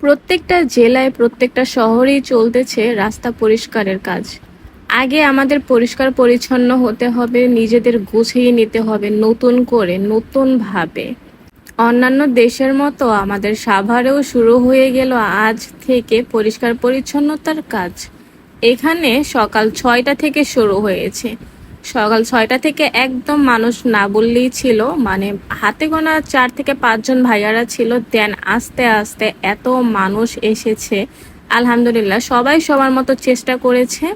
প্রত্যেকটা জেলায়, প্রত্যেকটা শহরেই চলতেছে রাস্তা পরিষ্কারের কাজ। আগে আমাদের পরিষ্কার পরিচ্ছন্ন হতে হবে, নিজেদের গুছিয়ে নিতে হবে নতুন করে, নতুনভাবে। অন্যান্য দেশের মতো আমাদের সাভারেও শুরু হয়ে গেল আজ থেকে পরিষ্কার পরিচ্ছন্নতার কাজ। এখানে সকাল ছয়টা থেকে শুরু হয়েছে। সকাল ছয়টা থেকে একদম মানুষ না বললেই ছিল। মানে হাতে গোনা চার থেকে পাঁচজন ভাইয়ারা ছিল। দেন আস্তে আস্তে এত মানুষ এসেছে। আলহামদুলিল্লাহ, সবাই সবার মতো চেষ্টা করেছে।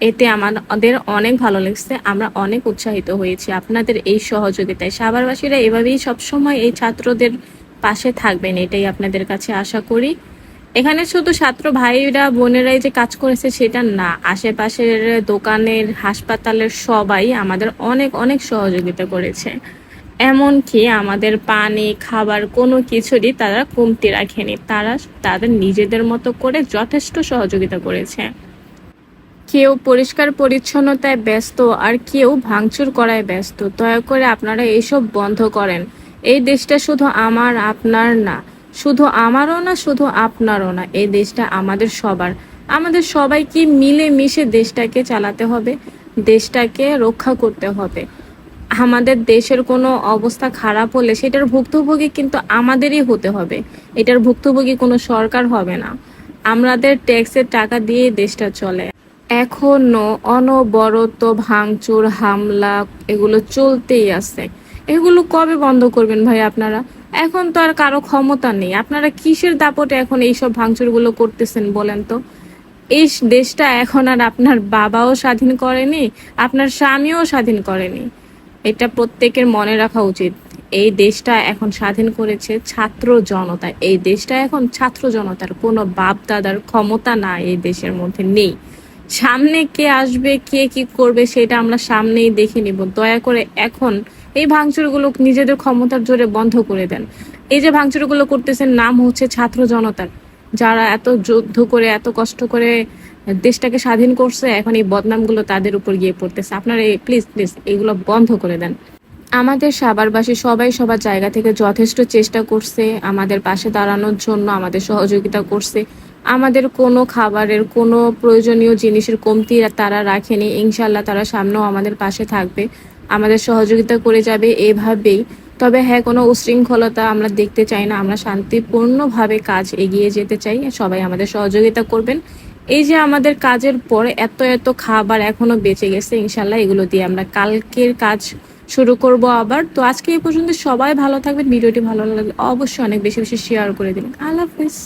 এতে আমাদের অনেক ভালো লাগছে। আমরা অনেক উৎসাহিত হয়েছি আপনাদের এই সহযোগিতায়। সাভারবাসীরা এভাবেই সবসময় এই ছাত্রদের পাশে থাকবেন, এটাই আপনাদের কাছে আশা করি। এখানে শুধু ছাত্র ভাইরা, বোনেরাই যে কাজ করেছে সেটা না। আশেপাশের দোকানের, হাসপাতালের সবাই আমাদের অনেক অনেক সহযোগিতা করেছে। এমনকি আমাদের পানি, খাবার কোনো কিছুরই তারা কমতি রাখেনি। তারা তাদের নিজেদের মতো করে যথেষ্ট সহযোগিতা করেছে। কেউ পরিষ্কার পরিচ্ছন্নতায় ব্যস্ত আর কেউ ভাঙচুর করায় ব্যস্ত। দয়া করে আপনারা এইসব বন্ধ করেন। এই দেশটা শুধু আমার, আপনার না। শুধু আমারও না, শুধু আপনারও না, এই দেশটা আমাদের সবার। আমাদের সবাইকে মিলে মিশে দেশটাকে চালাতে হবে, দেশটাকে রক্ষা করতে হবে। আমাদের দেশের কোনো অবস্থা খারাপ হলে সেটার ভুক্তভোগী কিন্তু আমাদেরই হতে হবে। এটার ভুক্তভোগী কোনো সরকার হবে না। আমাদের ট্যাক্সের টাকা দিয়ে দেশটা চলে। এখনও অনবরত ভাঙচুর, হামলা, এগুলো চলতেই আছে। এগুলো কবে বন্ধ করবেন ভাই আপনারা? এখন তো আর কারও ক্ষমতা নেই। আপনারা কিসের দাপটে এখন এইসব ভাঙচুরগুলো করতেছেন বলেন তো? এই দেশটা এখন আর আপনার বাবাও স্বাধীন করেনি, আপনার স্বামীও স্বাধীন করেনি। এটা প্রত্যেকের মনে রাখা উচিত। এই দেশটা এখন স্বাধীন করেছে ছাত্র জনতা। এই দেশটা এখন ছাত্র জনতার কোনো বাপ দাদার ক্ষমতা না এই দেশের মধ্যে নেই। সামনে কে আসবে, কে কি করবে, সেটা আমরা সামনেই দেখে নিব। দয়া করে এখন এই ভাঙচুরগুলো নিজেদের ক্ষমতার জোরে বন্ধ করে দেন। এই যে ভাঙচুরগুলো করতেছেন নাম হচ্ছে ছাত্র জনতার। যারা এত যুদ্ধ করে, এত কষ্ট করে দেশটাকে স্বাধীন করছে, এখন এই বদনামগুলো তাদের উপর গিয়ে পড়তেছে। আপনারা প্লিজ প্লিজ এগুলো বন্ধ করে দেন। আমাদের সাভারবাসী সবাই সবার জায়গা থেকে যথেষ্ট চেষ্টা করছে আমাদের পাশে দাঁড়ানোর জন্য, আমাদের সহযোগিতা করছে। আমাদের কোনো খাবারের, কোনো প্রয়োজনীয় জিনিসের কমতি তারা রাখেনি। ইনশাল্লাহ তারা সামনেও আমাদের পাশে থাকবে। আমাদের সহযোগিতা করে যাবে এভাবেই। তবে হ্যাঁ কোনো উশৃঙ্খলতা আমরা দেখতে চাই না। আমরা শান্তিপূর্ণভাবে কাজ এগিয়ে যেতে চাই। সবাই আমাদের সহযোগিতা করবেন। এই যে আমাদের কাজের পরে এত এত খাবার এখনও বেঁচে গেছে, ইনশাল্লাহ এগুলো দিয়ে আমরা কালকের কাজ শুরু করব আবার। তো আজকে এই পর্যন্ত সবাই ভালো থাকবেন। ভিডিওটি ভালো লাগলে অবশ্যই অনেক বেশি বেশি শেয়ার করে দিন আল্লাহ হাফিজ।